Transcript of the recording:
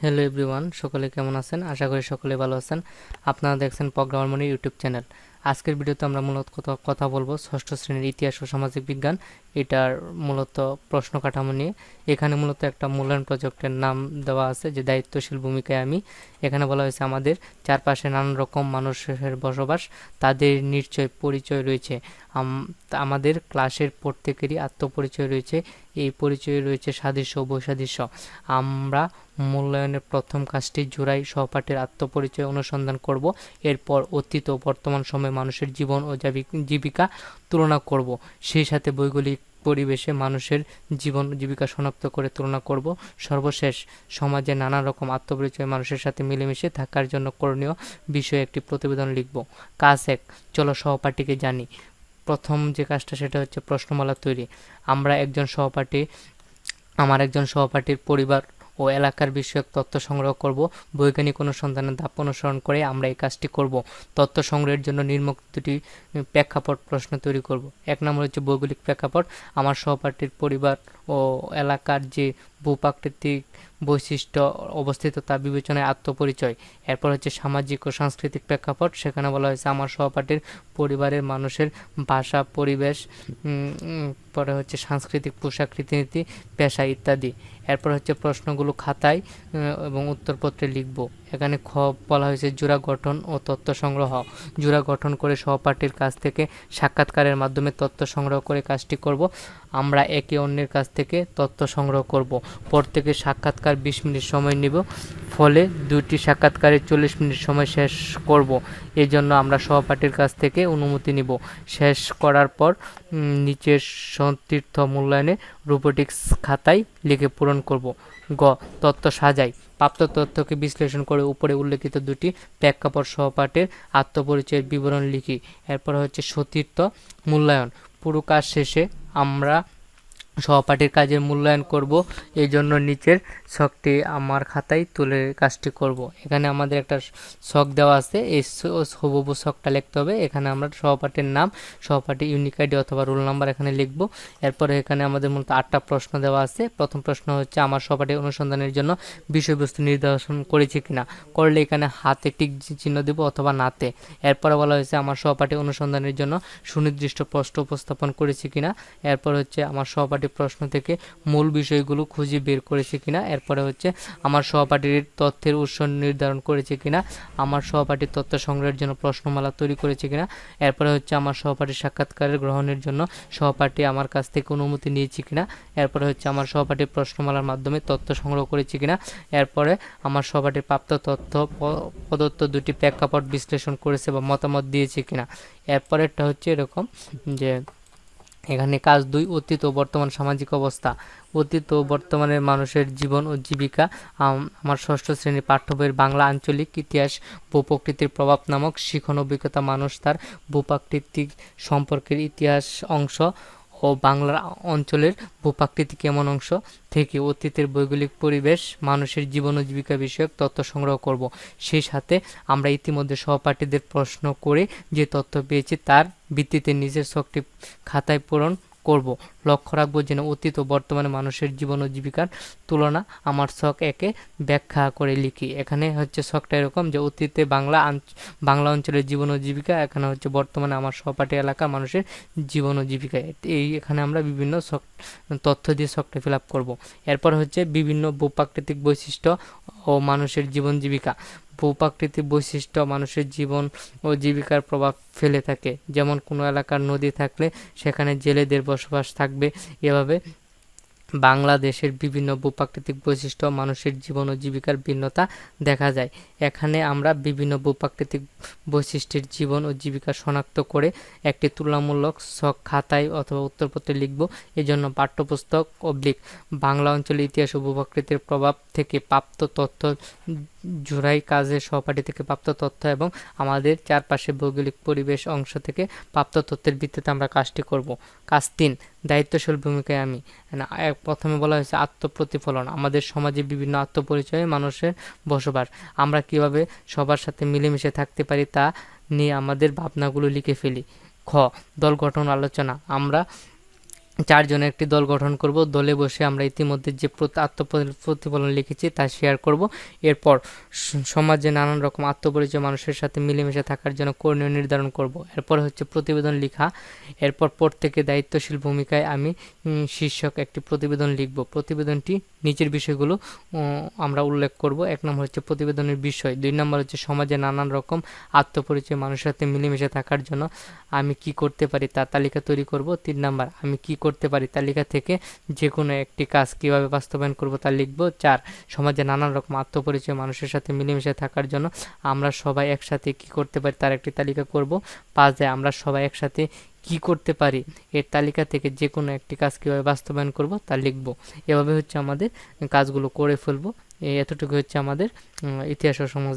Hello everyone সকলে কেমন আছেন? আশা করি সকলে ভালো আছেন। আপনারা দেখছেন প্রোগ্রামার মনি ইউটিউব চ্যানেল আজকের ভিডিওতে আমরা মূলত কথা বলব ষষ্ঠ শ্রেণির ইতিহাস ও সামাজিক বিজ্ঞান। এটার মূলত প্রশ্ন কাঠামো নিয়ে। এখানে মূলত একটা মূল্যায়ন প্রজেক্টের নাম দেওয়া আছে যে দায়িত্বশীল ভূমিকায় আমি। এখানে বলা হয়েছে আমাদের চারপাশে নানান রকম মানুষের বসবাস, তাদের নিশ্চয় পরিচয় রয়েছে। আমাদের ক্লাসের প্রত্যেকেরই আত্মপরিচয় রয়েছে। এই পরিচয়ে রয়েছে সাদৃশ্য বৈসাদৃশ্য। আমরা মূল্যায়নের প্রথম কাজটি জোড়াই সহপাঠের আত্মপরিচয় অনুসন্ধান করব। এরপর অতীত ও বর্তমান সময়ে মানুষের জীবন ও জাবি- জীবিকা তুলনা করব। সেই সাথে ভৌগোলিক পরিবেশে মানুষের জীবন জীবিকা শনাক্ত করে তুলনা করব। সর্বশেষ, সমাজে নানা রকম আত্মপরিচয় মানুষের সাথে মিলেমিশে থাকার জন্য করণীয় বিষয়ে একটি প্রতিবেদন লিখব। কাজ এক, চলো সহপাঠীকে জানি। প্রথম যে কাজটা সেটা হচ্ছে প্রশ্নমালা তৈরি। আমরা একজন সহপাঠী, আমার একজন সহপাঠীর পরিবার ও এলাকার বিষয়ক তথ্য সংগ্রহ করব। বৈজ্ঞানিক অনুসন্ধানের ধাপ অনুসরণ করে আমরা এই কাজটি করব। তথ্য সংগ্রহের জন্য নির্মুক্ত দুটি প্রেক্ষাপট প্রশ্ন তৈরি করব। এক নম্বর হচ্ছে ভৌগোলিক প্রেক্ষাপট। আমার সহপাঠীর পরিবার ও এলাকার যে ভূপ্রাকৃতিক বৈশিষ্ট্য অবস্থিত তা বিবেচনায় আত্মপরিচয়। এরপর হচ্ছে সামাজিক ও সাংস্কৃতিক প্রেক্ষাপট। সেখানে বলা হয়েছে, আমার সহপাঠীর পরিবারের মানুষের ভাষা, পরিবেশ পরে হচ্ছে সাংস্কৃতিক পোশাক, রীতিনীতি, পেশা ইত্যাদি। এরপর হচ্ছে প্রশ্নগুলো খাতায় এবং উত্তরপত্রে লিখব। এখানে খ বলা হয়েছে জোড়া গঠন ও তথ্য সংগ্রহ। জোড়া গঠন করে সহপাঠীর কাছ থেকে সাক্ষাৎকারের মাধ্যমে তথ্য সংগ্রহ করে কাজটি করব। আমরা একে অন্যের কাছ থেকে তথ্য সংগ্রহ করব। প্রত্যেকের সাক্ষাৎকার বিশ মিনিট সময় নেব, ফলে দুটি সাক্ষাৎকারে চল্লিশ মিনিট সময় শেষ করব। এই জন্য আমরা সহপাঠীর কাছ থেকে অনুমতি নিব। শেষ করার পর নিচের সতীর্থ মূল্যায়নে রোবোটিক্স খাতায় লিখে পূরণ করব। গ তথ্য সাজাই। প্রাপ্ত তথ্যকে বিশ্লেষণ করে উপরে উল্লেখিত দুটি প্রেক্ষাপট সহপাঠের আত্মপরিচয়ের বিবরণ লিখি। এরপর হচ্ছে সতীর্থ, মূল্যায়ন। পুরো কাজ শেষে আমরা সহপাঠীর কাজের মূল্যায়ন করব এই জন্য নিচের ছকটি আমার খাতায় তুলে কাজটি করব। এখানে আমাদের একটা ছক দেওয়া আছে, এই হুবহু ছকটা লিখতে হবে। এখানে আমরা সহপাঠীর নাম, সহপাঠী ইউনিক আইডি অথবা রোল নাম্বার এখানে লিখব। এরপরে এখানে আমাদের মূলত আটটা প্রশ্ন দেওয়া আছে। প্রথম প্রশ্ন হচ্ছে, আমার সহপাঠী অনুসন্ধানের জন্য বিষয়বস্তু নির্দেশন করেছি কিনা? করলে এখানে হাতে টিক চিহ্ন দেব অথবা নাতে। এরপরে বলা হয়েছে, আমার সহপাঠী অনুসন্ধানের জন্য সুনির্দিষ্ট প্রশ্ন উপস্থাপন করেছি কিনা? এরপর হচ্ছে, আমার সহপাঠী প্রশ্ন থেকে মূল বিষয়গুলো খুঁজে বের করেছে কিনা, এরপরে হচ্ছে আমার সহপাঠীর তথ্যের উৎস নির্ধারণ করেছে কিনা, আমার সহপাঠীর তথ্য সংগ্রহের জন্য প্রশ্নমালা তৈরি করেছে কিনা, এরপরে হচ্ছে আমার সহপাঠীর সাক্ষাৎকারের গ্রহণের জন্য সহপাঠী আমার কাছ থেকে অনুমতি নিয়েছে কিনা, এরপরে হচ্ছে আমার সহপাঠীর প্রশ্নমালার মাধ্যমে তথ্য সংগ্রহ করেছে কিনা, এরপরে আমার সহপাঠীর প্রাপ্ত তথ্য প্রদত্ত দুটি প্রেক্ষাপট বিশ্লেষণ করেছে বা মতামত দিয়েছে কিনা, এরপরেরটা হচ্ছে এরকম যে এখানে কাজ দুই, অতীত ও বর্তমান সামাজিক অবস্থা। অতীত ও বর্তমানের মানুষের জীবন ও জীবিকা আমার ষষ্ঠ শ্রেণির পাঠ্য বইয়ের বাংলা আঞ্চলিক ইতিহাস ভূপ্রকৃতির প্রভাব নামক শিখন অভিজ্ঞতা মানুষ তার ভূপ্রাকৃতিক সম্পর্কের ইতিহাস অংশ ও বাংলার অঞ্চলের ভূপ্রাকৃতিক এমন অংশ থেকে অতীতের ভৌগোলিক পরিবেশ, মানুষের জীবন ও জীবিকা বিষয়ক তথ্য সংগ্রহ করব। সেই সাথে আমরা ইতিমধ্যে সহপাঠীদের প্রশ্ন করে যে তথ্য পেয়েছি তার ভিত্তিতে নিজের শক্তি খাতায় পূরণ করব। লক্ষ্য রাখব যেন অতীত ও বর্তমানে মানুষের জীবন ও জীবিকার তুলনা আমার শখ একে ব্যাখ্যা করে লিখি। এখানে হচ্ছে শখটা এরকম যে অতীতে বাংলা বাংলা অঞ্চলের জীবন ও জীবিকা, এখানে হচ্ছে বর্তমানে আমার সহপাঠী এলাকার মানুষের জীবন ও জীবিকা। এই এখানে আমরা বিভিন্ন শখ, তথ্য দিয়ে শখটা ফিল আপ করব। এরপর হচ্ছে বিভিন্ন ভূপ্রাকৃতিক বৈশিষ্ট্য ও মানুষের জীবন জীবিকা। ভূপ্রাকৃতিক বৈশিষ্ট্য মানুষের জীবন ও জীবিকার প্রভাব ফেলে থাকে। যেমন কোনো এলাকার নদী থাকলে সেখানে জেলেদের বসবাস থাকবে। এভাবে বাংলাদেশের বিভিন্ন ভূপ্রাকৃতিক বৈশিষ্ট্য মানুষের জীবন ও জীবিকার ভিন্নতা দেখা যায়। এখানে আমরা বিভিন্ন ভূপ্রাকৃতিক বৈশিষ্ট্যের জীবন ও জীবিকা শনাক্ত করে একটি তুলনামূলক ছক খাতায় অথবা উত্তরপত্রে লিখব। এই জন্য পাঠ্যপুস্তক অবলিক। বাংলা অঞ্চলের ইতিহাস ও ভূপ্রাকৃতির প্রভাব থেকে প্রাপ্ত তথ্য জোড়াই কাজের সহপাঠী থেকে প্রাপ্ত তথ্য এবং আমাদের চারপাশে ভৌগোলিক পরিবেশ অংশ থেকে প্রাপ্ত তথ্যের ভিত্তিতে আমরা কাজটি করব। কাজ তিন, দায়িত্বশীল ভূমিকায় আমি। প্রথমে বলা হয়েছে আত্মপ্রতিফলন। আমাদের সমাজে বিভিন্ন আত্মপরিচয়ে মানুষের বসবাস। আমরা কীভাবে সবার সাথে মিলেমিশে থাকতে পারি তা নিয়ে আমাদের ভাবনাগুলো লিখে ফেলি। খ, দল গঠন আলোচনা। আমরা চারজনের একটি দল গঠন করব। দলে বসে আমরা ইতিমধ্যে যে প্রত- আত্মপ্রতি- প্রতিফলন লিখেছি তা শেয়ার করব। এরপর সমাজে নানান রকম আত্মপরিচয় মানুষের সাথে মিলেমিশে থাকার জন্য করণীয় নির্ধারণ করব। এরপর হচ্ছে প্রতিবেদন লেখা। এরপর প্রত্যেকে দায়িত্বশীল ভূমিকায় আমি শীর্ষক একটি প্রতিবেদন লিখব। প্রতিবেদনটি নিচের বিষয়গুলো আমরা উল্লেখ করব। এক নম্বর হচ্ছে প্রতিবেদনের বিষয়। দুই নম্বর হচ্ছে সমাজে নানান রকম আত্মপরিচয় মানুষের সাথে মিলেমিশে থাকার জন্য আমি কি করতে পারি তার তালিকা তৈরি করব। তিন নাম্বার আমি কি করতে পারি তালিকা থেকে যে কোনো একটি কাজ কীভাবে বাস্তবায়ন করব তা লিখব। চার, সমাজে নানান রকম আত্মপরিচয়, মানুষের সাথে মিলেমিশে থাকার জন্য আমরা সবাই একসাথে কি করতে পারি তার একটি তালিকা করব। পাঁচ আমরা সবাই একসাথে কি করতে পারি এর তালিকা থেকে যে কোনো একটি কাজ কীভাবে বাস্তবায়ন করব তা লিখব। এভাবে হচ্ছে আমাদের কাজগুলো করে ফেলব। এতটুকু হচ্ছে আমাদের ইতিহাস ও সমাজ